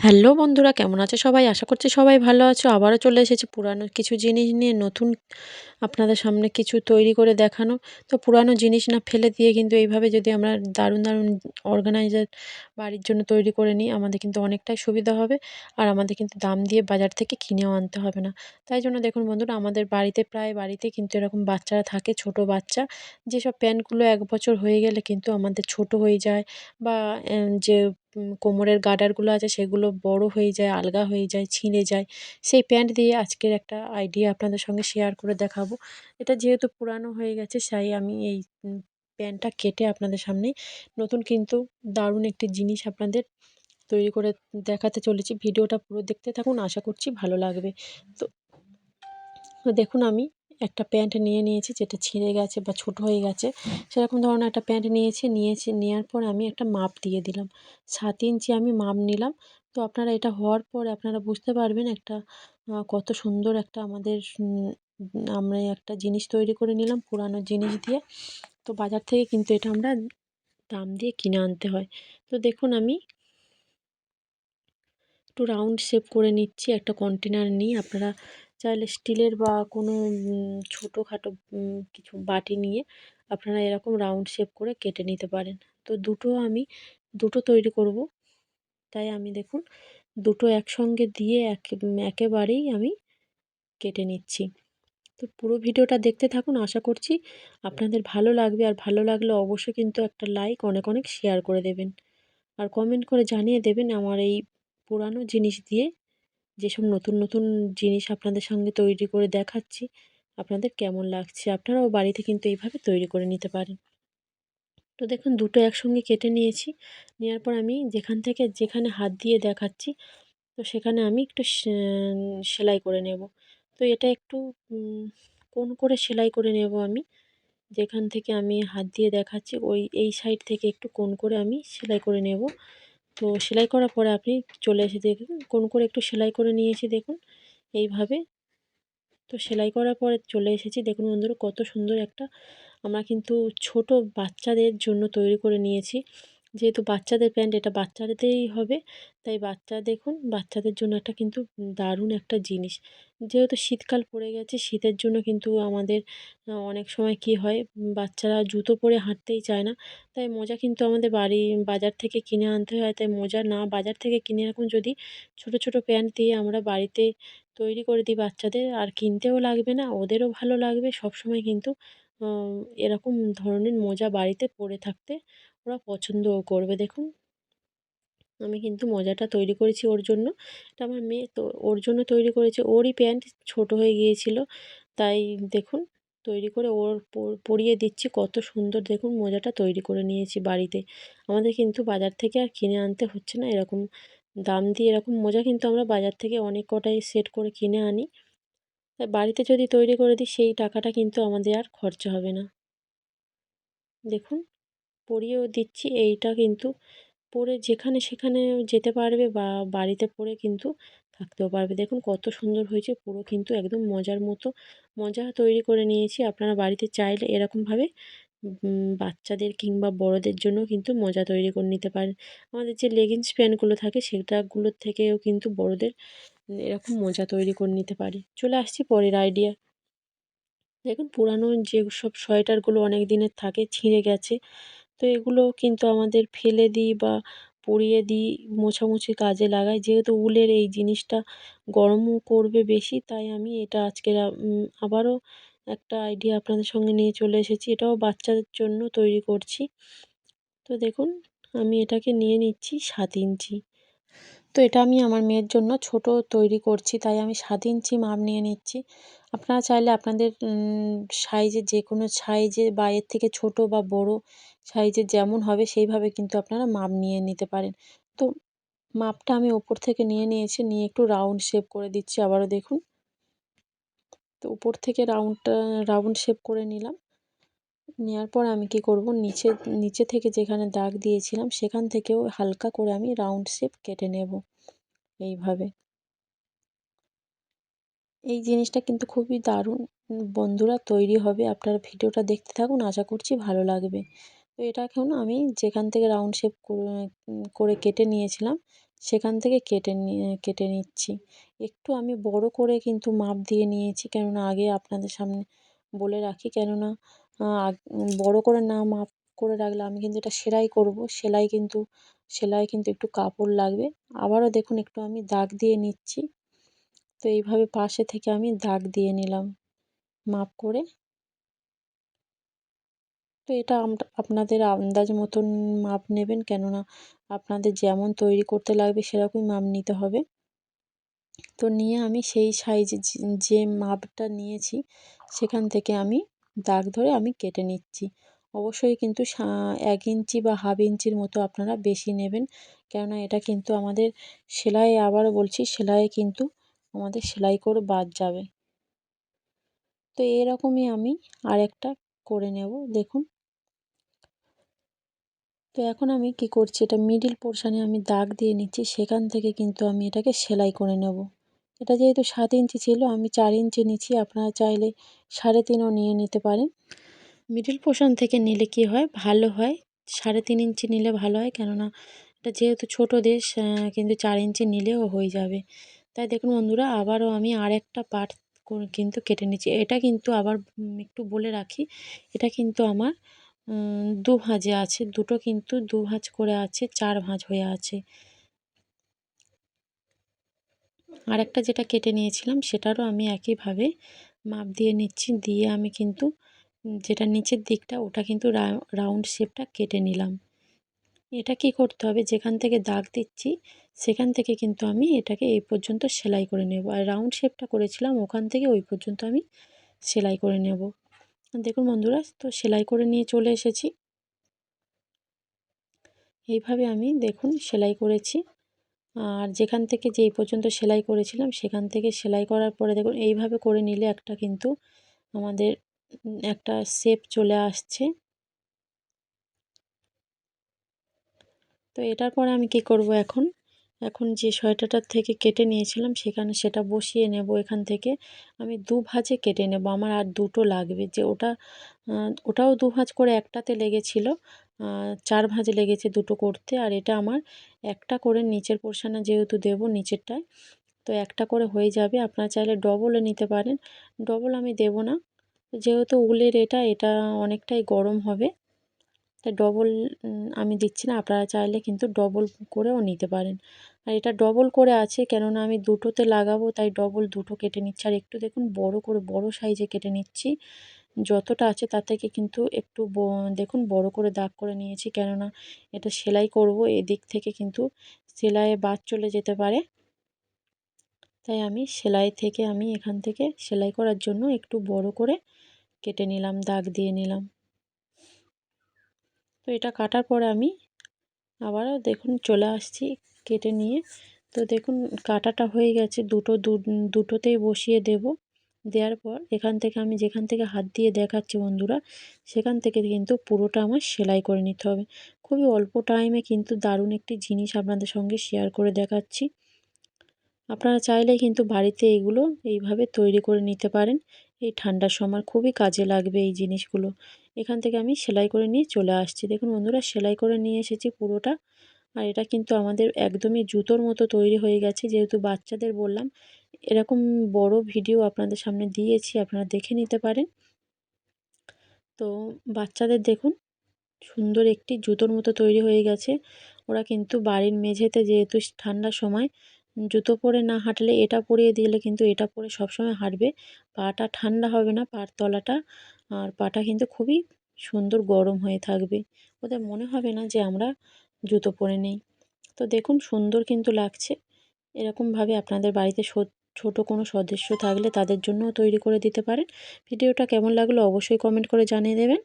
Hello বন্ধুরা, কেমন আছে সবাই? আশা করছি সবাই ভালো আছো। আবারও চলে এসেছি পুরানো কিছু জিনিস নিয়ে নতুন আপনাদের সামনে কিছু তৈরি করে দেখানো। তো পুরানো জিনিস না ফেলে দিয়ে কিন্তু এইভাবে যদি আমরা দারুণ দারুণ অর্গানাইজার বাড়ির জন্য তৈরি করে নিই, আমাদের কিন্তু অনেকটাই সুবিধা হবে। আর আমাদের কিন্তু দাম দিয়ে বাজার থেকে কিনেও আনতে হবে না। তাই জন্য দেখুন বন্ধুরা, আমাদের বাড়িতে প্রায় বাড়িতে কিন্তু এরকম বাচ্চারা থাকে, ছোট বাচ্চা। যেসব প্যান্টগুলো এক বছর হয়ে গেলে কিন্তু আমাদের ছোট হয়ে যায় বা যে কোমরের গার্ডারগুলো আছে সেগুলো বড় হয়ে যায়, আলগা হয়ে যায়, ছিঁড়ে যায়। সেই প্যান্ট দিয়ে আজকের একটা আইডিয়া আপনাদের সঙ্গে শেয়ার করে দেখাবো। এটা যেহেতু পুরানো হয়ে গেছে, তাই আমি এই প্যান্টটা কেটে আপনাদের সামনে নতুন কিন্তু দারুণ একটি জিনিস আপনাদের তৈরি করে দেখাতে চলেছি। ভিডিওটা পুরো দেখতে থাকুন, আশা করছি ভালো লাগবে। তো দেখুন আমি একটা প্যান্ট নিয়ে নিয়েছি, যেটা ছিঁড়ে গেছে বা ছোট হয়ে গেছে। সেরকম ধরনের একটা প্যান্ট নিয়েছি নিয়েছি নেওয়ার পর আমি একটা মাপ দিয়ে দিলাম। সাত ইঞ্চি আমি মাপ নিলাম। তো আপনারা এটা হওয়ার পর আপনারা বুঝতে পারবেন একটা কত সুন্দর একটা আমাদের আমরা একটা জিনিস তৈরি করে নিলাম পুরানো জিনিস দিয়ে। তো বাজার থেকে কিন্তু এটা আমরা দাম দিয়ে কিনে আনতে হয়। তো দেখুন আমি একটু রাউন্ড শেপ করে নিচ্ছি, একটা কন্টেনার নিই। আপনারা চাইলে স্টিলের বা কোনো ছোটোখাটো কিছু বাটি নিয়ে আপনারা এরকম রাউন্ড শেপ করে কেটে নিতে পারেন। তো দুটো আমি, দুটো তৈরি করব। তাই আমি দেখুন, দুটো একসঙ্গে দিয়ে একেবারেই আমি কেটে নিচ্ছি। তো পুরো ভিডিওটা দেখতে থাকুন, আশা করছি আপনাদের ভালো লাগবে। আর ভালো লাগলে অবশ্যই কিন্তু একটা লাইক অনেক অনেক শেয়ার করে দেবেন। আর কমেন্ট করে জানিয়ে দেবেন আমার এই পুরানো জিনিস দিয়ে যেসব নতুন নতুন জিনিস আপনাদের সঙ্গে তৈরি করে দেখাচ্ছি, আপনাদের কেমন লাগছে? আপনারাও বাড়িতে কিন্তু এইভাবে তৈরি করে নিতে পারেন। তো দেখুন, দুটো একসঙ্গে কেটে নিয়েছি। নেওয়ার পর আমি যেখান থেকে যেখানে হাত দিয়ে দেখাচ্ছি, তো সেখানে আমি একটু সেলাই করে নেব। তো এটা একটু কোন করে সেলাই করে নেব আমি? যেখান থেকে আমি হাত দিয়ে দেখাচ্ছি, ওই, এই সাইড থেকে একটু কোন করে আমি সেলাই করে নেব। তো সেলাই করার পরে আপনি চলে এসে দেখুন, কোন করে একটু সেলাই করে নিয়েছি দেখুন, এইভাবে। তো সেলাই করার পরে চলে এসেছি, দেখুন বন্ধুরা কত সুন্দর একটা, আমরা কিন্তু ছোট বাচ্চাদের জন্য তৈরি করে নিয়েছি। যেহেতু বাচ্চাদের প্যান্ট এটা বাচ্চাদেরই হবে, তাই বাচ্চা দেখুন, বাচ্চাদের জন্য একটা কিন্তু দারুণ একটা জিনিস। যেহেতু শীতকাল পড়ে গেছে, শীতের জন্য কিন্তু আমাদের অনেক সময় কি হয়, বাচ্চারা জুতো পরে হাঁটতেই চায় না। তাই মোজা কিন্তু আমাদের বাড়ি, বাজার থেকে কিনে আনতে হয়, তাই মোজা না বাজার থেকে কিনে এখন যদি ছোট ছোট প্যান্ট দিয়ে আমরা বাড়িতে তৈরি করে দিই বাচ্চাদের, আর কিনতেও লাগবে না, ওদেরও ভালো লাগবে। সব সময় কিন্তু এরকম ধরনের মোজা বাড়িতে পরে থাকতে ওরা পছন্দও করবে, দেখুন। আমি কিন্তু মোজাটা তৈরি করেছি ওর জন্য। এটা আমার মেয়ে, তো ওর জন্য তৈরি করেছে। ওরই প্যান্ট ছোট হয়ে গিয়েছিল, তাই দেখুন, তৈরি করে ওর পরিয়ে দিচ্ছি। কত সুন্দর, দেখুন, মোজাটা তৈরি করে নিয়েছি বাড়িতে। আমাদের কিন্তু বাজার থেকে আর কিনে আনতে হচ্ছে না, এরকম দাম দিয়ে এরকম মোজা কিন্তু আমরা বাজার থেকে অনেক কটাই সেট করে কিনে আনি। তাই বাড়িতে যদি তৈরি করে দিই, সেই টাকাটা কিন্তু আমাদের আর খরচা হবে না। দেখুন পরিয়েও দিচ্ছি, এইটা কিন্তু পরে যেখানে সেখানে যেতে পারবে বা বাড়িতে পরে কিন্তু থাকতেও পারবে। দেখুন কত সুন্দর হয়েছে, পুরো কিন্তু একদম মজার মতো, মজা তৈরি করে নিয়েছি। আপনারা বাড়িতে চাইলে এরকমভাবে বাচ্চাদের কিংবা বড়দের জন্য কিন্তু মজা তৈরি করে নিতে পারেন। আমাদের যে লেগিংস প্যান্টগুলো থাকে, সেটাগুলোর থেকেও কিন্তু বড়দের এরকম মজা তৈরি করে নিতে পারে। চলে আসছি পরের আইডিয়া দেখুন পুরানো যেসব সোয়েটারগুলো অনেক দিনের থাকে, ছিঁড়ে গেছে। তো এগুলো কিন্তু আমাদের ফেলে দিই বা পুড়িয়ে দিই, মোছামুছি কাজে লাগাই। যেহেতু উলের এই জিনিসটা গরমও করবে বেশি, তাই আমি এটা আজকের আবারও একটা আইডিয়া আপনাদের সঙ্গে নিয়ে চলে এসেছি। এটাও বাচ্চাদের জন্য তৈরি করছি। তো দেখুন, আমি এটাকে নিয়ে নিচ্ছি সাত ইঞ্চি। তো এটা আমি আমার মেয়ের জন্য ছোট তৈরি করছি, তাই আমি সাত ইঞ্চি মাপ নিয়ে নিচ্ছি। আপনারা চাইলে আপনাদের সাইজে যে কোনো সাইজে বা এর থেকে ছোট বা বড় সাইজের যেমন হবে সেইভাবে কিন্তু আপনারা মাপ নিয়ে নিতে পারেন। তো মাপটা আমি ওপর থেকে নিয়ে নিয়েছি, নিয়ে একটু রাউন্ড শেপ করে দিচ্ছি আবারও দেখুন। তো উপর থেকে রাউন্ডটা রাউন্ড শেপ করে নিলাম। নেওয়ার পর আমি কি করব? নিচে নিচে থেকে যেখানে দাগ দিয়েছিলাম, সেখান থেকেও হালকা করে আমি রাউন্ড শেপ কেটে নেব। এইভাবে। এই জিনিসটা কিন্তু খুবই দারুণ। বন্ধুরা, তৈরি হবে। আপনারা ভিডিওটা দেখতে থাকুন। আশা করছি ভালো লাগবে। তো এটা এখন আমি যেখান থেকে রাউন্ড শেপ করে কেটে নিয়েছিলাম, সেখান থেকে কেটে কেটে নিচ্ছি। একটু আমি বড় করে কিন্তু মাপ দিয়ে নিয়েছি, কেননা আগে আপনাদের সামনে বলে রাখি, কেননা বড় করে না মাপ করে রাখলে আমি কিন্তু এটা সেলাই করব। সেলাই কিন্তু সেলাই কিন্তু একটু কাপড় লাগবে। আবারও দেখুন একটু আমি দাগ দিয়ে নিচ্ছি। তো এইভাবে পাশে থেকে আমি দাগ দিয়ে নিলাম মাপ করে। তো এটা আপনাদের আন্দাজ মতন মাপ নেবেন কেননা আপনাদের যেমন তৈরি করতে লাগবে সেরকমই মাপ নিতে হবে। তো নিয়ে আমি সেই সাইজে যে মাপটা নিয়েছি সেখান থেকে আমি দাগ ধরে আমি কেটে নিচ্ছি। অবশ্যই কিন্তু এক ইঞ্চি বা হাফ ইঞ্চির মতো আপনারা বেশি নেবেন। কেননা এটা কিন্তু আমাদের সেলাই আবার বলছি, সেলাইয়ে কিন্তু আমাদের সেলাই করে বাদ যাবে। তো এরকমই আমি আরেকটা করে নেব, দেখুন। তো এখন আমি কি করছি, এটা মিডিল পোর্শানে আমি দাগ দিয়ে নিচ্ছি, সেখান থেকে কিন্তু আমি এটাকে সেলাই করে নেব। এটা যেহেতু সাত ইঞ্চি ছিল, আমি চার ইঞ্চি নিচ্ছি, আপনারা চাইলে সাড়ে তিনও নিয়ে নিতে পারেন। মিডিল পোর্শন থেকে নিলে কি হয়? ভালো হয়। সাড়ে তিন ইঞ্চি নিলে ভালো হয়, কেননা এটা যেহেতু ছোটো দেশ কিন্তু চার ইঞ্চি নিলেও হয়ে যাবে। তাই দেখুন বন্ধুরা, আবারও আমি আর একটা পার্ট কিন্তু কেটে নিচ্ছি। এটা কিন্তু আবার একটু বলে রাখি, এটা কিন্তু আমার দু ভাঁজে আছে। দুটো কিন্তু দু ভাঁজ করে আছে, চার ভাঁজ হয়ে আছে। আরেকটা যেটা কেটে নিয়েছিলাম সেটারও আমি একইভাবে মাপ দিয়ে নিচ্ছি। দিয়ে আমি কিন্তু যেটা নিচের দিকটা ওটা কিন্তু রাউন্ড শেপটা কেটে নিলাম। এটা কি করতে হবে? যেখান থেকে দাগ দিচ্ছি সেখান থেকে কিন্তু আমি এটাকে এই পর্যন্ত সেলাই করে নেব। আর রাউন্ড শেপটা করেছিলাম ওখান থেকে ওই পর্যন্ত আমি সেলাই করে নেব। দেখুন বন্ধুরা, তো সেলাই করে নিয়ে চলে এসেছি। এইভাবে আমি দেখুন সেলাই করেছি। আর যেখান থেকে যেই পর্যন্ত সেলাই করেছিলাম, সেখান থেকে সেলাই করার পরে দেখুন, এইভাবে করে নিলে একটা কিন্তু আমাদের একটা শেপ চলে আসছে। তো এটার পরে আমি কি করব এখন? এখন যে সোয়েটারটার থেকে কেটে নিয়েছিলাম সেখানে সেটা বসিয়ে নেব এখান থেকে। আমি দু ভাঁজে কেটে নেব, আমার আর দুটো লাগবে। যে ওটা ওটাও দু ভাঁজ করে একটাতে লেগেছিল চার ভাঁজ লেগেছে দুটো করতে। আর এটা আমার একটা করে নিচের পোর্শানে যেহেতু দেব নিচেরটায়, তো একটা করে হয়ে যাবে। আপনারা চাইলে ডবলও নিতে পারেন। ডবল আমি দেব না, যেহেতু উলের এটা এটা অনেকটাই গরম হবে। তাই ডবল আমি দিচ্ছি না। আপনারা চাইলে কিন্তু ডবল করেও নিতে পারেন। আর এটা ডবল করে আছে, কেননা আমি দুটোতে লাগাবো, তাই ডবল দুটো কেটে নিচ্ছি। আর একটু দেখুন, বড় করে, বড় সাইজে কেটে নিচ্ছি। যতটা আছে তার থেকে কিন্তু একটু দেখুন, বড় করে দাগ করে নিয়েছি, কেননা এটা সেলাই করব, এদিক থেকে কিন্তু সেলাইয়ে বাদ চলে যেতে পারে। তাই আমি সেলাই থেকে, আমি এখান থেকে সেলাই করার জন্য একটু বড় করে কেটে নিলাম, দাগ দিয়ে নিলাম। এটা কাটার পরে আমি আবারও দেখুন চলে আসছি কেটে নিয়ে। তো দেখুন কাটাটা হয়ে গেছে দুটো দুটোতেই বসিয়ে দেব। দেওয়ার পর এখান থেকে আমি যেখান থেকে হাত দিয়ে দেখাচ্ছি বন্ধুরা, সেখান থেকে কিন্তু পুরোটা আমার সেলাই করে নিতে হবে। খুবই অল্প টাইমে কিন্তু দারুণ একটি জিনিস আপনাদের সঙ্গে শেয়ার করে দেখাচ্ছি। আপনারা চাইলে কিন্তু বাড়িতে এগুলো এইভাবে তৈরি করে নিতে পারেন। এই ঠান্ডার সময় খুবই কাজে লাগবে এই জিনিসগুলো। এখান থেকে আমি সেলাই করে নিয়ে চলে আসছি। দেখুন বন্ধুরা, সেলাই করে নিয়ে এসেছি পুরোটা। আর এটা কিন্তু আমাদের একদমই জুতোর মতো তৈরি হয়ে গেছে। যেহেতু বাচ্চাদের বললাম, এরকম বড় ভিডিও আপনাদের সামনে দিয়েছি, আপনারা দেখে নিতে পারেন। তো বাচ্চাদের দেখুন, সুন্দর একটি জুতোর মতো তৈরি হয়ে গেছে। ওরা কিন্তু বাড়ির মেঝেতে যেহেতু ঠান্ডার সময় জুতো পরে না হাঁটলে এটা পরিয়ে দিলে কিন্তু এটা পরে সবসময় হাঁটবে। পাটা ঠান্ডা হবে না, পার তলাটা। আর পাটা কিন্তু খুবই সুন্দর গরম হয়ে থাকবে। ওদের মনে হবে না যে আমরা জুতো পরে নেই। তো দেখুন সুন্দর কিন্তু লাগছে। এরকমভাবে আপনাদের বাড়িতে ছোট কোনো সদস্য থাকলে তাদের জন্যও তৈরি করে দিতে পারেন। ভিডিওটা কেমন লাগল অবশ্যই কমেন্ট করে জানিয়ে দেবেন।